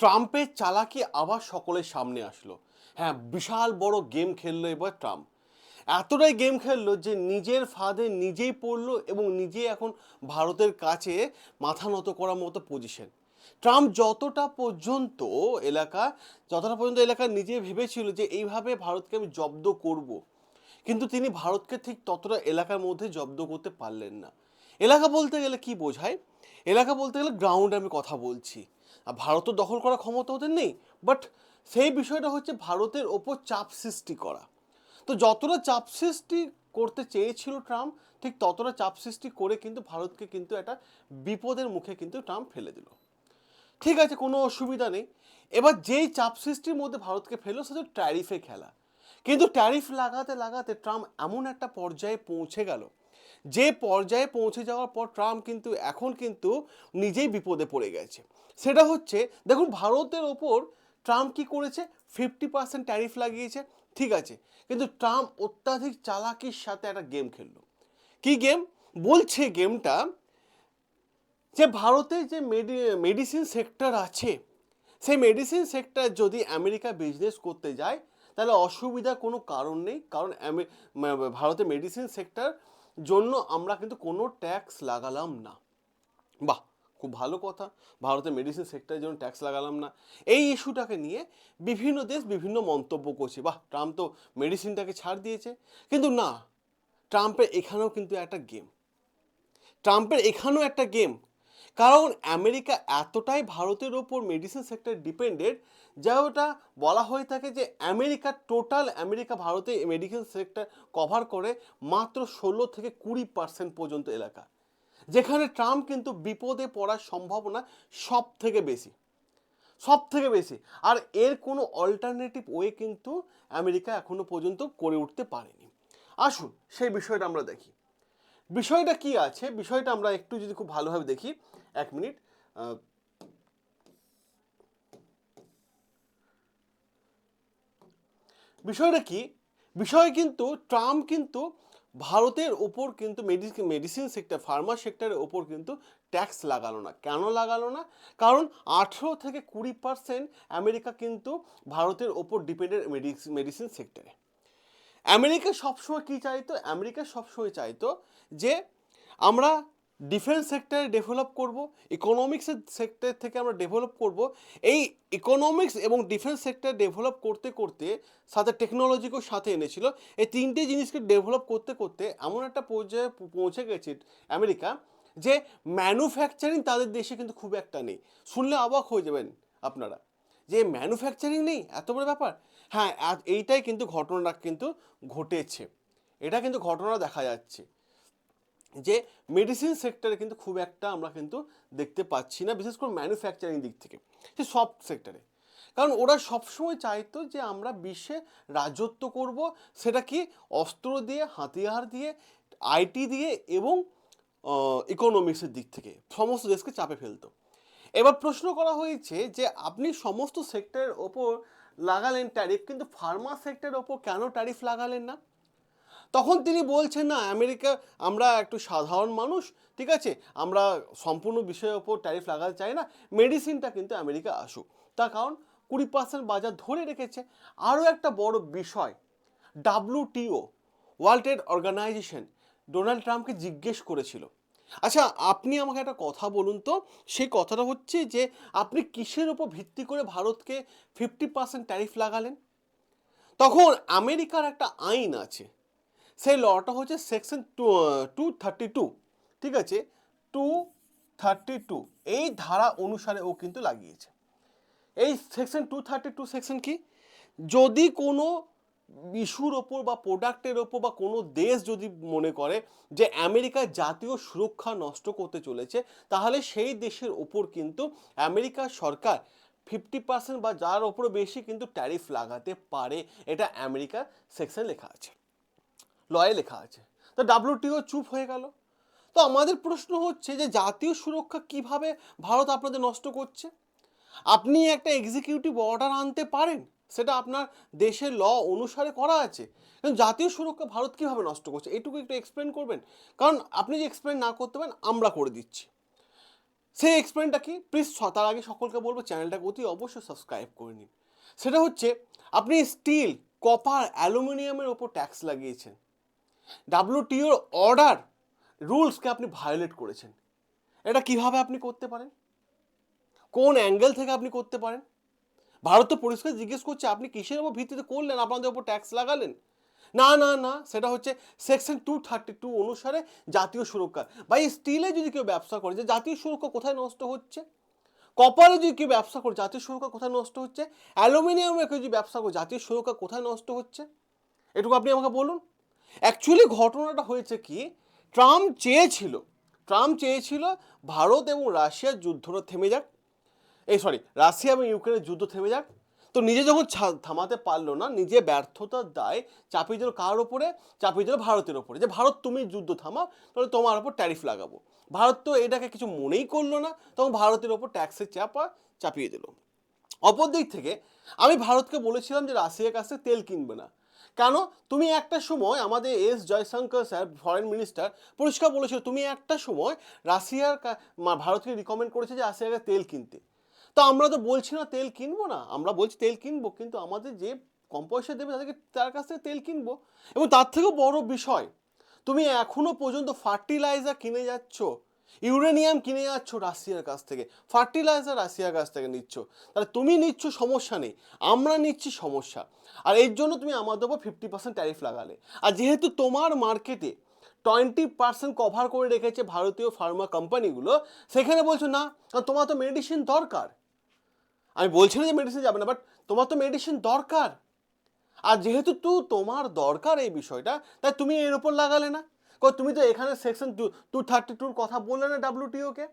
ট্রাম্পের চালাকি আবার সকলের সামনে আসলো। হ্যাঁ বিশাল বড় গেম খেললো এবার ট্রাম্প। এতটাই গেম খেললো যে নিজের ফাঁদে নিজেই পড়ল এবং নিজেই এখন ভারতের কাছে মাথা নত করার মতো পজিশন ট্রাম্প যতটা পর্যন্ত এলাকা, যতটা পর্যন্ত এলাকা নিজে ভেবেছিল যে এইভাবে ভারতকে আমি জব্দ করব। কিন্তু তিনি ভারতকে ঠিক ততটা এলাকার মধ্যে জব্দ করতে পারলেন না। এলাকা বলতে গেলে কি বোঝায়? এলাকা বলতে গেলে গ্রাউন্ডে আমি কথা বলছি। ভারতও দখল করার ক্ষমতা ওদের নেই বাট সেই বিষয়টা হচ্ছে ভারতের ওপর চাপ সৃষ্টি করা। তো যতটা চাপ সৃষ্টি করতে চেয়েছিল ট্রাম্প, ঠিক ততটা চাপ সৃষ্টি করে কিন্তু ভারতকে কিন্তু একটা বিপদের মুখে কিন্তু ট্রাম্প ফেলে দিল। ঠিক আছে, কোনো অসুবিধা নেই। এবার যেই চাপ সৃষ্টির মধ্যে ভারতকে ফেলো সেটা ট্যারিফে খেলা। কিন্তু ট্যারিফ লাগাতে লাগাতে ট্রাম্প এমন একটা পর্যায়ে পৌঁছে গেল। যে পর্যায়ে পৌঁছে যাওয়ার পর ট্রাম্প কিন্তু এখন কিন্তু নিজেই বিপদে পড়ে গেছে। সেটা হচ্ছে, দেখুন ভারতের ওপর ট্রাম্প কি করেছে? ফিফটি পার্সেন্ট ট্যারিফ লাগিয়েছে, ঠিক আছে। কিন্তু ট্রাম্প অত্যাধিক চালাকির সাথে একটা গেম খেললো। কি গেম বলছে গেমটা যে ভারতে যে মেডি মেডিসিন সেক্টর আছে, সেই মেডিসিন সেক্টর যদি আমেরিকা বিজনেস করতে যায়, তাহলে অসুবিধা কোনো কারণ নেই। কারণ ভারতে মেডিসিন সেক্টর জন্য আমরা কিন্তু কোনো ট্যাক্স লাগালাম না। বাহ! খুব ভালো কথা। ভারতের মেডিসিন সেক্টরের জন্য ট্যাক্স লাগালাম না। এই ইস্যুটাকে নিয়ে বিভিন্ন দেশ বিভিন্ন মন্তব্য করছে। বাহ, ট্রাম্প তো মেডিসিনটাকে ছাড় দিয়েছে। কিন্তু না, ট্রাম্পের এখানেও কিন্তু একটা গেম ট্রাম্পের এখানেও একটা গেম কারণ আমেরিকা এতটাই ভারতের ওপর মেডিসিন সেক্টর ডিপেন্ডেড যা ওটা বলা হয়ে থাকে যে আমেরিকা টোটাল আমেরিকা ভারতে মেডিকেল সেক্টর কভার করে মাত্র ষোলো থেকে কুড়ি পার্সেন্ট পর্যন্ত এলাকা। যেখানে ট্রাম্প কিন্তু বিপদে পড়ার সম্ভাবনা সব থেকে বেশি সব থেকে বেশি। আর এর কোনো অল্টারনেটিভ ওয়ে কিন্তু আমেরিকা এখনও পর্যন্ত করে উঠতে পারেনি। আসুন সেই বিষয়টা আমরা দেখি। বিষয়টা কি আছে? বিষয়টা আমরা একটু যদি খুব ভালোভাবে দেখি। এক মিনিট। বিষয়টা কি? বিষয় কিন্তু, ট্রাম্প কিন্তু ভারতের ওপর কিন্তু মেডিসিন সেক্টর ফার্মা সেক্টরের ওপর কিন্তু ট্যাক্স লাগালো না। কেন লাগালো না? কারণ আঠেরো থেকে কুড়ি পার্সেন্ট আমেরিকা কিন্তু ভারতের ওপর ডিপেন্ডেন্ট মেডিসিন সেক্টরে আমেরিকা সবসময় কী চাইতো? আমেরিকা সবসময় চাইতো যে আমরা ডিফেন্স সেক্টরে ডেভেলপ করব ইকোনমিক্সের সেক্টর থেকে আমরা ডেভেলপ করব। এই ইকোনমিক্স এবং ডিফেন্স সেক্টর ডেভেলপ করতে করতে সাথে টেকনোলজিকেও সাথে এনেছিল। এই তিনটে জিনিসকে ডেভেলপ করতে করতে এমন একটা পর্যায়ে পৌঁছে গেছে আমেরিকা, যে ম্যানুফ্যাকচারিং তাদের দেশে কিন্তু খুব একটা নেই। শুনলে অবাক হয়ে যাবেন আপনারা, যে ম্যানুফ্যাকচারিং নেই? এত বড় ব্যাপার? হ্যাঁ এইটাই কিন্তু ঘটনাটা কিন্তু ঘটেছে। এটা কিন্তু ঘটনা দেখা যাচ্ছে। যে মেডিসিন সেক্টরে কিন্তু খুব একটা আমরা কিন্তু দেখতে পাচ্ছি না, বিশেষ করে ম্যানুফ্যাকচারিং দিক থেকে, সে সব সেক্টরে কারণ ওরা সবসময় চাইতো যে আমরা বিশ্বে রাজত্ব করব, সেটা কি অস্ত্র দিয়ে, হাতিয়ার দিয়ে আইটি দিয়ে এবং ইকোনমিক্সের দিক থেকে, সমস্ত দেশকে চাপে ফেলতো। এবার প্রশ্ন করা হয়েছে যে আপনি সমস্ত সেক্টরের ওপর লাগালেন ট্যারিফ কিন্তু ফার্মা সেক্টরের ওপর কেন ট্যারিফ লাগালেন না? তখন তিনি বলছেন, না, আমেরিকা, আমরা একটু সাধারণ মানুষ, ঠিক আছে? আমরা সম্পূর্ণ বিষয়ের ওপর ট্যারিফ লাগাতে চাই না। মেডিসিনটা কিন্তু আমেরিকা আসুক। তার কারণ কুড়ি পার্সেন্ট বাজার ধরে রেখেছে। আরও একটা বড় বিষয় WTO world trade organisation Donald ট্রাম্পকে জিজ্ঞেস করেছিল। আচ্ছা আপনি আমাকে একটা কথা বলুন তো। সেই কথাটা হচ্ছে যে, আপনি কিসের ওপর ভিত্তি করে ভারতকে ফিফটি পার্সেন্ট ট্যারিফ লাগালেন? তখন আমেরিকার একটা আইন আছে সেই লটা হচ্ছে section two two thirty two ঠিক আছে? টু থার্টি টু এই ধারা অনুসারে ও কিন্তু লাগিয়েছে। এই section two thirty two section কি? যদি কোনো ইস্যুর ওপর বা প্রোডাক্টের ওপর বা কোনো দেশ যদি মনে করে যে আমেরিকার জাতীয় সুরক্ষা নষ্ট করতে চলেছে, তাহলে সেই দেশের ওপর কিন্তু আমেরিকার সরকার ফিফটি পার্সেন্ট বা যার ওপরে বেশি কিন্তু ট্যারিফ লাগাতে পারে। এটা আমেরিকার সেকশন লেখা আছে। লয়ে লেখা আছে। তো ডাব্লিউটিও চুপ হয়ে গেল। তো আমাদের প্রশ্ন হচ্ছে যে জাতীয় সুরক্ষা কীভাবে ভারত আপনাদের নষ্ট করছে? আপনি একটা এক্সিকিউটিভ অর্ডার আনতে পারেন, সেটা আপনার দেশের ল অনুসারে করা আছে। জাতীয় সুরক্ষা ভারত কীভাবে নষ্ট করছে, এটুকু একটু এক্সপ্লেন করবেন? কারণ আপনি যে এক্সপ্লেন না করতে পারেন, আমরা করে দিচ্ছি। সেই এক্সপ্লেনটা কি? প্লিজ তার আগে সকলকে বলব চ্যানেলটাকে অতি অবশ্যই সাবস্ক্রাইব করে নিন। সেটা হচ্ছে, আপনি স্টিল কপার অ্যালুমিনিয়ামের ওপর ট্যাক্স লাগিয়েছেন। ডাব্লিউটিওর অর্ডার রুলসকে আপনি ভায়োলেট করেছেন। এটা কীভাবে আপনি করতে পারেন? কোন অ্যাঙ্গেল থেকে আপনি করতে পারেন? ভারত তো পরিষ্কার জিজ্ঞেস করছে, আপনি কিসের উপর ভিত্তিতে করলেন? আপনাদের উপর ট্যাক্স লাগালেন? না না না, সেটা হচ্ছে সেকশন টু থার্টি টু অনুসারে জাতীয় সুরক্ষা। বা এই স্টিলে যদি কেউ ব্যবসা করে, যে জাতীয় সুরক্ষা কোথায় নষ্ট হচ্ছে? কপারে যদি কেউ ব্যবসা করে, জাতীয় সুরক্ষা কোথায় নষ্ট হচ্ছে? অ্যালুমিনিয়ামে কেউ যদি ব্যবসা করে, জাতীয় সুরক্ষা কোথায় নষ্ট হচ্ছে? এটুকু আপনি আমাকে বলুন। অ্যাকচুয়ালি ঘটনাটা হয়েছে কি, ট্রাম্প চেয়েছিল ট্রাম্প চেয়েছিল ভারত এবং রাশিয়ার যুদ্ধটা থেমে যাক। এই সরি রাশিয়া এবং ইউক্রেনের যুদ্ধ থেমে যাক। তো নিজে যখন থামাতে পারল না, নিজে ব্যর্থতার দায় চাপিয়ে দিল কার ওপরে? চাপিয়ে দিল ভারতের ওপরে। যে, ভারত, তুমি যুদ্ধ থামাও, তাহলে তোমার ওপর ট্যারিফ লাগাবো। ভারত তো এটাকে কিছু মনেই করল না, তখন ভারতের ওপর ট্যাক্সের চাপা, চাপিয়ে দিল। অপর দিক থেকে, আমি ভারতকে বলেছিলাম যে, রাশিয়ার কাছ থেকে তেল কিনবে না। কেন? তুমি একটা সময় আমাদের S Jaishankar sir foreign minister পরিষ্কার বলেছিল, তুমি একটা সময় রাশিয়ার ভারতকে রিকমেন্ড করেছে যে রাশিয়াকে তেল কিনতে। তো আমরা তো বলছি না তেল কিনবো না, আমরা বলছি তেল কিনবো, কিন্তু আমাদের যে কম পয়সা দেবে তাদেরকে তার কাছ থেকে তেল কিনবো। এবং তার থেকেও বড় বিষয়, তুমি এখনও পর্যন্ত ফার্টিলাইজার কিনে যাচ্ছ ইউরেনিয়াম কিনে যাচ্ছ রাশিয়ার কাছ থেকে, ফার্টিলাইজার রাশিয়ার কাছ থেকে নিচ্ছ, তাহলে তুমি নিচ্ছ সমস্যা নেই, আমরা নিচ্ছি সমস্যা। আর এর জন্য তুমি আমাদের উপর ফিফটি পার্সেন্ট ট্যারিফ লাগালে। আর যেহেতু তোমার মার্কেটে টোয়েন্টি পার্সেন্ট কভার করে রেখেছে ভারতীয় ফার্মা কোম্পানিগুলো সেখানে বলছো, না তোমার তো মেডিসিন দরকার। আমি বলছি না যে মেডিসিন যাবে না বাট তোমার তো মেডিসিন দরকার। আর যেহেতু তু তোমার দরকার এই বিষয়টা, তাই তুমি এর উপর লাগালে না। তুমি তো এখানে সেকশন টু টু থার্টি টুর কথা বললে না ডাব্লিউটিওকে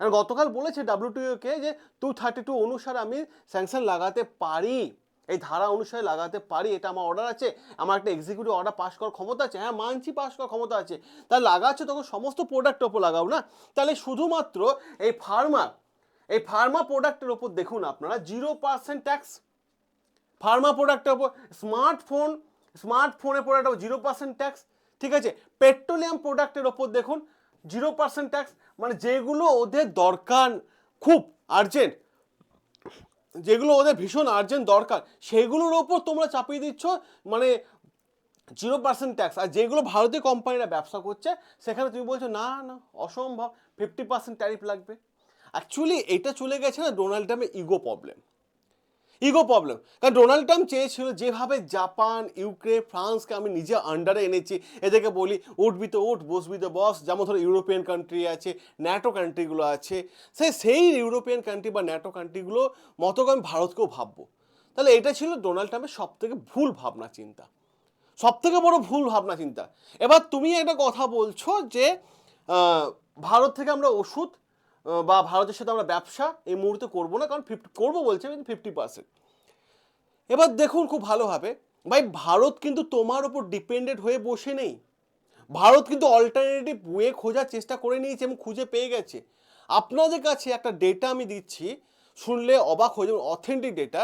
কারণ গতকাল বলেছে ডাব্লিউটিওকে যে টু থার্টি টু অনুসারে আমি স্যাংশন লাগাতে পারি। এই ধারা অনুসারে লাগাতে পারি, এটা আমার অর্ডার আছে। আমার একটা এক্সিকিউটিভ অর্ডার পাস করার ক্ষমতা আছে। হ্যাঁ মানছি পাস করার ক্ষমতা আছে। তা লাগাচ্ছে তখন সমস্ত প্রোডাক্টের ওপর লাগাও না? তাহলে শুধুমাত্র এই ফার্মা এই ফার্মা প্রোডাক্টের ওপর দেখুন আপনারা জিরো পার্সেন্ট ট্যাক্স ফার্মা প্রোডাক্টের ওপর স্মার্টফোন স্মার্টফোনের প্রোডাক্ট জিরো পার্সেন্ট ট্যাক্স ঠিক আছে? পেট্রোলিয়াম প্রোডাক্টের ওপর দেখুন জিরো পার্সেন্ট ট্যাক্স মানে যেগুলো ওদের দরকার খুব আর্জেন্ট যেগুলো ওদের ভীষণ আর্জেন্ট দরকার, সেগুলোর ওপর তোমরা চাপিয়ে দিচ্ছ মানে জিরো পার্সেন্ট ট্যাক্স আর যেগুলো ভারতীয় কোম্পানিরা ব্যবসা করছে, সেখানে তুমি বলছো, না না, অসম্ভব ফিফটি পার্সেন্ট ট্যারিফ লাগবে। অ্যাকচুয়ালি এটা চলে গেছে না ডোনাল্ড ট্রাম্পের ইগো প্রবলেম ইগো প্রবলেম কারণ ডোনাল্ড ট্রাম্প চেয়েছিল যেভাবে জাপান, ইউক্রেন, ফ্রান্সকে আমি নিজে আন্ডারে এনেছি। এদেরকে বলি, উঠবি তো উঠ, বসবি তো বস। যেমন ধরো ইউরোপিয়ান কান্ট্রি আছে ন্যাটো কান্ট্রিগুলো আছে। সে সেই ইউরোপিয়ান কান্ট্রি বা ন্যাটো কান্ট্রিগুলো মতো আমি ভারতকেও ভাববো। তাহলে এটা ছিল ডোনাল্ড ট্রাম্পের সব থেকে ভুল ভাবনা চিন্তা। সব থেকে বড় ভুল ভাবনা চিন্তা। এবার তুমি একটা কথা বলছো যে ভারত থেকে আমরা ওষুধ বা ভারতের সাথে আমরা ব্যবসা এই মুহূর্তে করব না, কারণ ফিফটি করব বলছে কিন্তু ফিফটি পার্সেন্ট এবার দেখুন খুব ভালোভাবে ভাই, ভারত কিন্তু তোমার ওপর ডিপেন্ডেন্ট হয়ে বসে নেই। ভারত কিন্তু অল্টারনেটিভ ওয়ে খোঁজার চেষ্টা করে নিয়েছে এবং খুঁজে পেয়ে গেছে। আপনাদের কাছে একটা ডেটা আমি দিচ্ছি, শুনলে অবাক হয়ে যাবেন অথেন্টিক ডেটা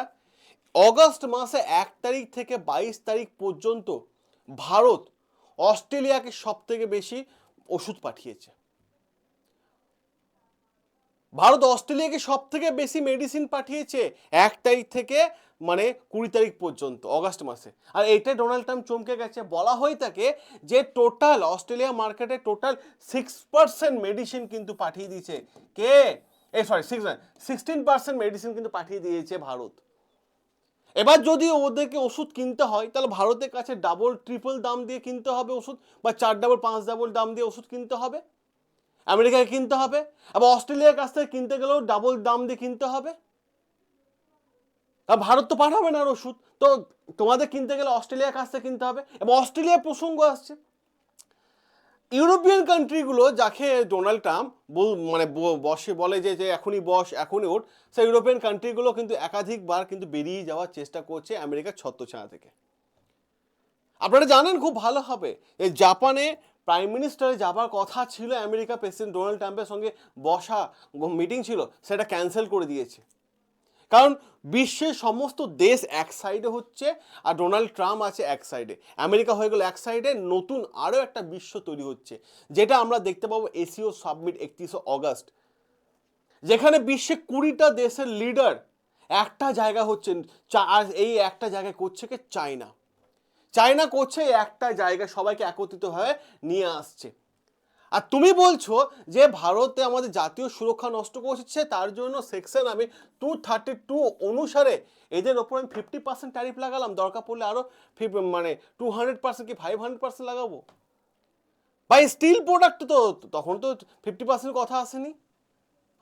অগস্ট মাসে এক তারিখ থেকে বাইশ তারিখ পর্যন্ত ভারত অস্ট্রেলিয়াকে সব থেকে বেশি ওষুধ পাঠিয়েছে। ভারত অস্ট্রেলিয়াকে সব থেকে বেশি মেডিসিন পাঠিয়েছে এক তারিখ থেকে মানে কুড়ি তারিখ পর্যন্ত, অগাস্ট মাসে। আর এইটাই ডোনাল্ড ট্রাম্প চমকে গেছে। বলা হয়ে থাকে যে টোটাল অস্ট্রেলিয়া মার্কেটে টোটাল সিক্স পার্সেন্ট মেডিসিন কিন্তু পাঠিয়ে দিয়েছে। কে? এই sorry six sixteen percent medicine কিন্তু পাঠিয়ে দিয়েছে ভারত। এবার যদি ওদেরকে ওষুধ কিনতে হয়, তাহলে ভারতের কাছে ডাবল ট্রিপল দাম দিয়ে কিনতে হবে ওষুধ, বা চার ডাবল পাঁচ ডাবল দাম দিয়ে ওষুধ কিনতে হবে। আমেরিকায় কিনতে হবে, আবার অস্ট্রেলিয়ার কাছ থেকে কিনতে গেলেও ডাবল দাম দিয়ে কিনতে হবে। আর ভারত তো পাঠাবে না আর ওষুধ। তো তোমাদের কিনতে গেলে অস্ট্রেলিয়ার কাছ থেকে কিনতে হবে, এবং অস্ট্রেলিয়ার প্রসঙ্গ আসছে। ইউরোপিয়ান কান্ট্রিগুলো যাকে ডোনাল্ড ট্রাম্প মানে বসে বলে যে যে এখনই বস, এখনই ওঠ, সেই ইউরোপিয়ান কান্ট্রিগুলো কিন্তু একাধিকবার কিন্তু বেরিয়ে যাওয়ার চেষ্টা করছে আমেরিকার ছত্রছায়া থেকে। আপনারা জানেন খুব ভালো হবে, এই জাপানে প্রাইম মিনিস্টারে যাবার কথা ছিল আমেরিকা প্রেসিডেন্ট ডোনাল্ড ট্রাম্পের সঙ্গে বসা মিটিং ছিল, সেটা ক্যান্সেল করে দিয়েছে। কারণ বিশ্বের সমস্ত দেশ এক সাইডে হচ্ছে আর ডোনাল্ড ট্রাম্প আছে এক সাইডে আমেরিকা হয়ে গেল এক সাইডে নতুন আরও একটা বিশ্ব তৈরি হচ্ছে, যেটা আমরা দেখতে পাবো এসিও সাবমিট একত্রিশে অগস্ট, যেখানে বিশ্বে কুড়িটা দেশের লিডার একটা জায়গা হচ্ছে এই একটা জায়গায় করছে কে? চায়না চায়না করছে একটা জায়গায় সবাইকে একত্রিত হয়ে নিয়ে আসছে। আর তুমি বলছো যে ভারতে আমাদের জাতীয় সুরক্ষা নষ্ট করছে, তার জন্য সেকশন আমি টু থার্টি টু অনুসারে এদের ওপর আমি ফিফটি পার্সেন্ট ট্যারিফ লাগালাম। দরকার পড়লে আরও মানে টু হান্ড্রেড পার্সেন্ট কি ফাইভ হান্ড্রেড পার্সেন্ট লাগাবো? ভাই স্টিল প্রোডাক্ট তো, তখন তো ফিফটি পার্সেন্ট কথা আসেনি।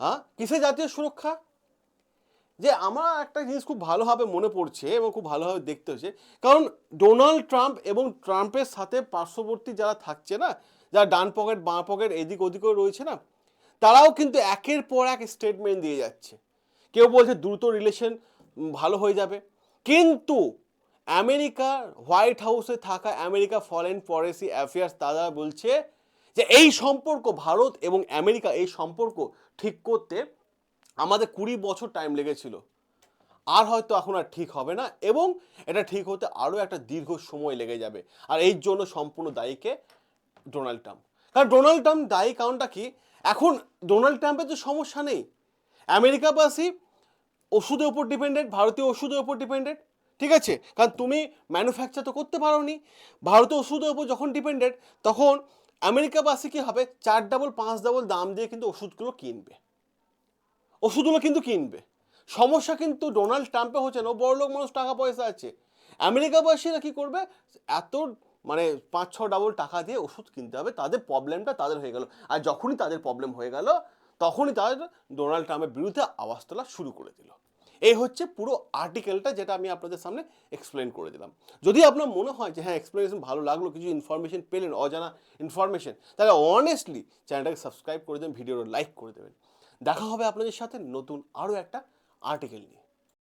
হ্যাঁ? কিসে জাতীয় সুরক্ষা? যে আমার একটা জিনিস খুব ভালোভাবে মনে পড়ছে এবং খুব ভালোভাবে দেখতে হচ্ছে, কারণ ডোনাল্ড ট্রাম্প এবং ট্রাম্পের সাথে পার্শ্ববর্তী যারা থাকছে না, যারা ডান পকেট, বাঁ পকেট, এদিক ওদিকেও রয়েছে না, তারাও কিন্তু একের পর এক স্টেটমেন্ট দিয়ে যাচ্ছে। কেউ বলছে দ্রুত রিলেশন ভালো হয়ে যাবে। কিন্তু আমেরিকার হোয়াইট হাউসে থাকা আমেরিকা ফরেন পলিসি অ্যাফেয়ার্স তারা বলছে যে এই সম্পর্ক ভারত এবং আমেরিকা এই সম্পর্ক ঠিক করতে আমাদের কুড়ি বছর টাইম লেগেছিল। আর হয়তো এখন আর ঠিক হবে না এবং এটা ঠিক হতে আরও একটা দীর্ঘ সময় লেগে যাবে। আর এই জন্য সম্পূর্ণ দায়ীকে ডোনাল্ড ট্রাম্প কারণ ডোনাল্ড ট্রাম্প দায়ী কারণটা কি? এখন ডোনাল্ড ট্রাম্পের তো সমস্যা নেই। আমেরিকাবাসী ওষুধের উপর ডিপেন্ডেন্ট ভারতীয় ওষুধের উপর ডিপেন্ডেন্ট ঠিক আছে? কারণ তুমি ম্যানুফ্যাকচার তো করতে পারো নি ভারতীয় ওষুধের উপর যখন ডিপেন্ডেন্ট তখন আমেরিকাবাসী কী হবে? চার ডাবল পাঁচ ডাবল দাম দিয়ে কিন্তু ওষুধগুলো কিনবে। ওষুধগুলো কিন্তু কিনবে। সমস্যা কিন্তু ডোনাল্ড ট্রাম্পে হচ্ছে না। ও বড় লোক, মানুষ, টাকা, পয়সা আছে। আমেরিকাবাসীরা কি করবে? এত মানে পাঁচ, ছ ডাবল টাকা দিয়ে ওষুধ কিনতে হবে। তাদের প্রবলেমটা তাদের হয়ে গেল। আর যখনই তাদের প্রবলেম হয়ে গেল, তখনই তাদের ডোনাল্ড ট্রাম্পের বিরুদ্ধে আওয়াজ তোলা শুরু করে দিল। এই হচ্ছে পুরো আর্টিকেলটা যেটা আমি আপনাদের সামনে এক্সপ্লেন করে দিলাম। যদি আপনার মনে হয় যে হ্যাঁ এক্সপ্লেনেশন ভালো লাগল, কিছু ইনফরমেশন পেলেন, অজানা ইনফরমেশন তাহলে অনেস্টলি চ্যানেলটাকে সাবস্ক্রাইব করে দেবেন ভিডিওটা লাইক করে দেবেন। দেখা হবে আপনাদের সাথে নতুন আরও একটা আর্টিকেল নিয়ে।